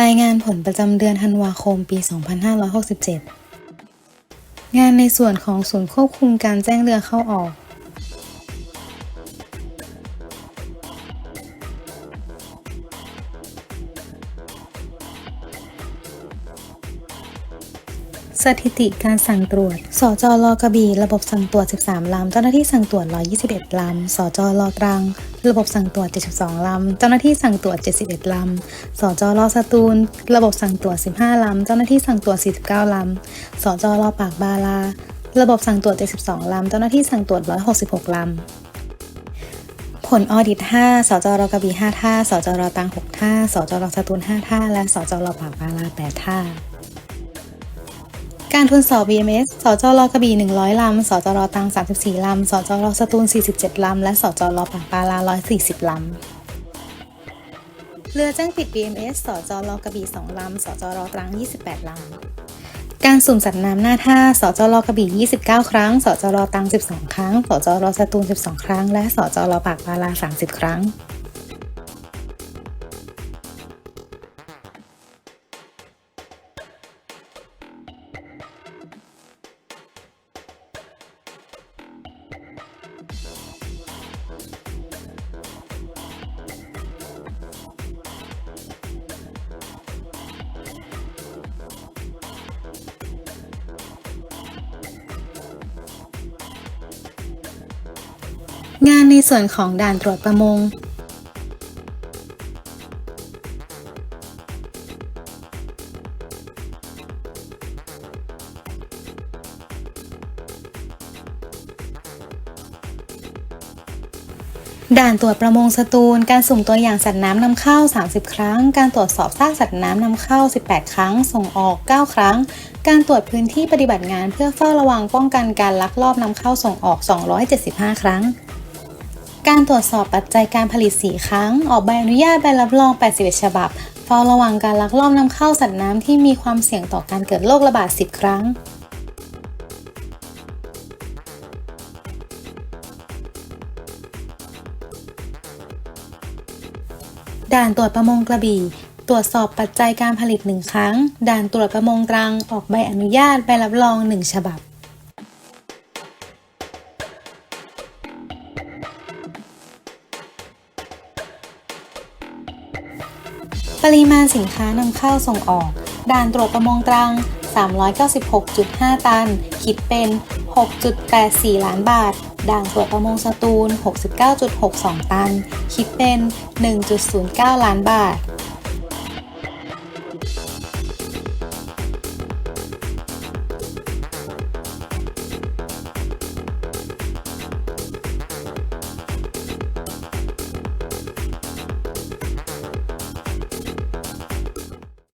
รายงานผลประจำเดือนธันวาคมปี 2567 งานในส่วนของศูนย์ควบคุมการแจ้งเรือเข้าออก สถิติการสั่งตรวจ สจรกระบี่ ระบบสั่งตรวจ 13 ลำ เจ้าหน้าที่สั่งตรวจ 121 ลำ สจรตรัง ระบบสั่งตรวจ 72 ลำ เจ้าหน้าที่สั่งตรวจ 71 ลำ สจรสตูล ระบบสั่งตรวจ 15 ลำ เจ้าหน้าที่สั่งตรวจ 49 ลำ สจรปากบาลา ระบบสั่งตรวจ 72 ลำ เจ้าหน้าที่สั่งตรวจ 166 ลำ ผลออดิต 5 สจรกระบี่5ท่า สจรตัง 6 ท่า สจรสตูล 5 ท่า และสจรปากบาลา 8 ท่า การทดสอบ BMS สจรกระบี่ 100 ลำ สจรตัง 34 ลำ สจรสตูล 47 ลำ และสจรปากปาลา 140 ลำ เรือแจ้งปิด BMS สจรกระบี่ 2 ลำ สจรตรัง 28 ลำ การสุ่มสัตว์น้ำหน้าท่า สจรกระบี่ 29 ครั้ง สจรตัง 12 ครั้ง สจรสตูล 12 ครั้ง และสจรปากปาลา 30 ครั้ง งานในส่วนของด่านตรวจประมง ด่านตรวจประมงสตูล การสุ่มตัวอย่างสัตว์น้ำนำเข้า 30 ครั้ง การตรวจสอบซากสัตว์น้ำนำเข้า 18 ครั้ง ส่งออก 9 ครั้ง การตรวจพื้นที่ปฏิบัติงานเพื่อเฝ้าระวังป้องกันการลักลอบนำเข้าส่งออก 275 ครั้ง การตรวจสอบปัจจัยการผลิต 4 ครั้ง ออกใบอนุญาตใบรับรอง 81 ฉบับ เฝ้าระวังการลักลอบนำเข้าสัตว์น้ำที่มีความเสี่ยงต่อการเกิดโรคระบาด 10 ครั้งด่านตรวจประมงกระบี่ ตรวจสอบปัจจัยการผลิต 1 ครั้ง ด่านตรวจประมงตรัง ออกใบอนุญาตใบรับรอง 1 ฉบับ ปริมาณสินค้านำเข้าส่งออก ด่านตรวจประมงตรัง 396.5 ตัน คิดเป็น 6.84 ล้านบาท ด่านตรวจประมงสตูล 69.62 ตัน คิดเป็น 1.09 ล้านบาท